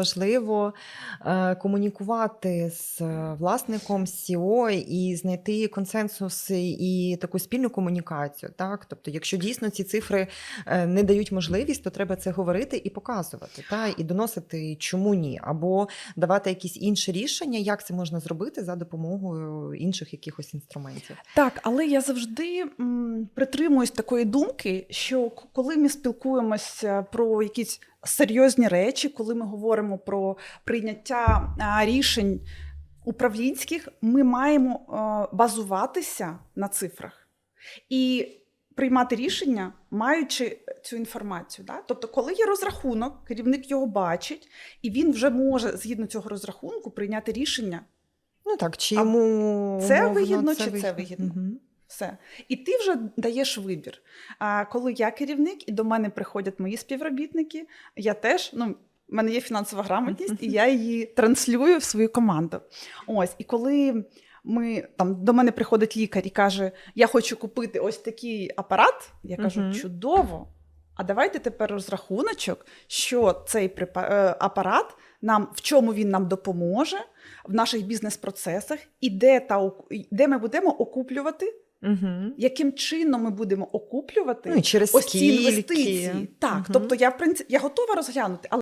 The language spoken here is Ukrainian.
Важливо е, комунікувати з е, власником, з CEO і знайти консенсус і таку спільну комунікацію. Так? Тобто, якщо дійсно ці цифри е, не дають можливість, то треба це говорити і показувати, та? і доносити, чому ні, або давати якісь інші рішення, як це можна зробити за допомогою інших якихось інструментів. Так, але я завжди притримуюсь такої думки, що коли ми спілкуємося про якісь серйозні речі, коли ми говоримо про прийняття рішень управлінських, ми маємо е, базуватися на цифрах і приймати рішення, маючи цю інформацію. Да? Тобто, коли є розрахунок, керівник його бачить, і він вже може згідно цього розрахунку прийняти рішення. Ну так, чи А йому це вигідно, чи це вигідно? Мгм. Все. І ти вже даєш вибір. А коли я керівник, і до мене приходять мої співробітники, я теж, ну, в мене є фінансова грамотність, і я її транслюю в свою команду. Ось, і коли ми там до мене приходить лікар і каже: Я хочу купити ось такий апарат, я кажу, чудово. А давайте тепер розрахуночок, що цей е, апарат нам в чому він нам допоможе в наших бізнес-процесах, і де, та, де ми будемо окуплювати Мгм. яким чином ми будемо окуплювати Ну, через ось ці інвестиції. Так, угу. тобто я в принципі я готова розглянути, але